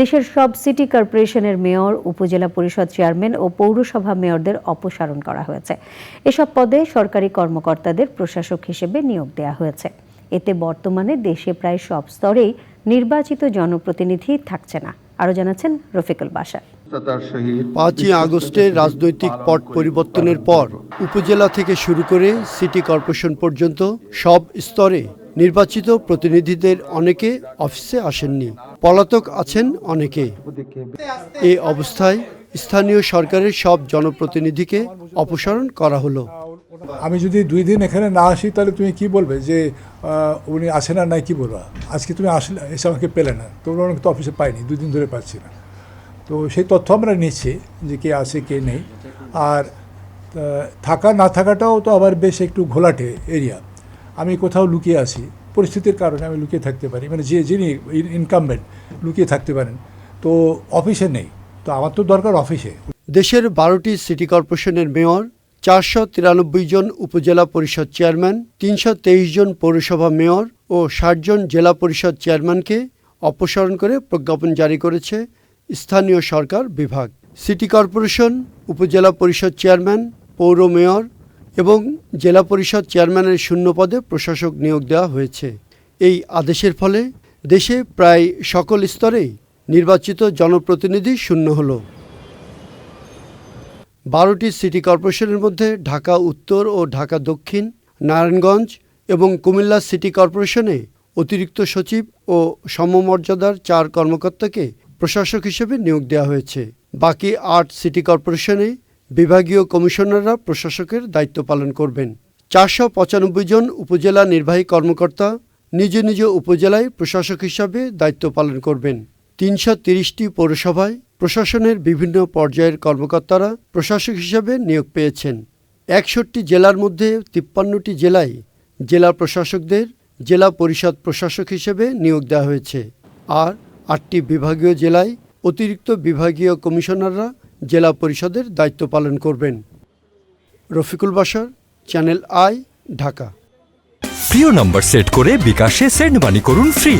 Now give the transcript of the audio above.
দেশের সব সিটি কর্পোরেশনের মেয়র উপজেলা পরিষদ চেয়ারম্যান ও পৌরসভা মেয়রদের অপসারণ করা হয়েছে। এসব পদে সরকারি কর্মকর্তাদের প্রশাসক হিসেবে নিয়োগ দেওয়া হয়েছে। এতে বর্তমানে দেশে প্রায় সব স্তরেই নির্বাচিত জনপ্রতিনিধি থাকছে না। আরও জানাচ্ছেন রফিকুল বাসা তার পাঁচই আগস্টে রাজনৈতিক পট পরিবর্তনের পর উপজেলা থেকে শুরু করে সিটি কর্পোরেশন পর্যন্ত সব স্তরে নির্বাচিত প্রতিনিধিদের অনেকে অফিসে আসেননি, পলাতক আছেন অনেকে। এ অবস্থায় স্থানীয় সরকারের সব জনপ্রতিনিধিকে অপসারণ করা হলো। আমি যদি দুই দিন এখানে না আসি, তাহলে তুমি কি বলবে যে উনি আসেন আর নাই কি বলবা? আজকে তুমি আসলে, এসে আমাকে পেলে না। তোমরা অনেক তো অফিসে পাইনি, দুই দিন ধরে পাচ্ছি না। তো সেই তথ্য আমরা নিচ্ছি যে কে আছে, কে নেই। আর থাকা না থাকাটাও তো আবার বেশ একটু ঘোলাটে এরিয়া আমি কোথাও লুকিয়ে আছি, পরিস্থিতির কারণে আমি লুকিয়ে থাকতে পারি মানে যে যিনি ইনকামবেন্ট লুকিয়ে থাকতে পারেন, তো অফিসে নেই, তো আমার তো দরকার অফিসে। দেশের বারোটি সিটি কর্পোরেশনের মেয়র, চারশো তিরানব্বই জন উপজেলা পরিষদ চেয়ারম্যান, তিনশো তেইশ জন পৌরসভা মেয়র ও ষাট জন জেলা পরিষদ চেয়ারম্যানকে অপসারণ করে প্রজ্ঞাপন জারি করেছে স্থানীয় সরকার বিভাগ। সিটি কর্পোরেশন, উপজেলা পরিষদ চেয়ারম্যান, পৌর মেয়র এবং জেলা পরিষদ চেয়ারম্যানের শূন্য পদে প্রশাসক নিয়োগ দেওয়া হয়েছে। এই আদেশের ফলে দেশে প্রায় সকল স্তরেই নির্বাচিত জনপ্রতিনিধি শূন্য হল। বারোটি সিটি কর্পোরেশনের মধ্যে ঢাকা উত্তর ও ঢাকা দক্ষিণ, নারায়ণগঞ্জ এবং কুমিল্লা সিটি কর্পোরেশনে অতিরিক্ত সচিব ও সমমর্যাদার চার কর্মকর্তাকে প্রশাসক হিসেবে নিয়োগ দেওয়া হয়েছে। বাকি আট সিটি কর্পোরেশনে বিভাগীয় কমিশনাররা প্রশাসকের দায়িত্ব পালন করবেন। চারশো পঁচানব্বই জন উপজেলা নির্বাহী কর্মকর্তা নিজ নিজ উপজেলায় প্রশাসক হিসাবে দায়িত্ব পালন করবেন। তিনশো তিরিশটি পৌরসভায় প্রশাসনের বিভিন্ন পর্যায়ের কর্মকর্তারা প্রশাসক হিসাবে নিয়োগ পেয়েছেন। একষট্টি জেলার মধ্যে তিপ্পান্নটি জেলায় জেলা প্রশাসকদের জেলা পরিষদ প্রশাসক হিসেবে নিয়োগ দেওয়া হয়েছে। আর আটটি বিভাগীয় জেলায় অতিরিক্ত বিভাগীয় কমিশনাররা জেলা পরিষদের দায়িত্ব পালন করবেন। রফিকুল বাসার, চ্যানেল আই, ঢাকা। প্রিয় নম্বর সেট করে বিকাশে সেন্ড মানি করুন ফ্রি।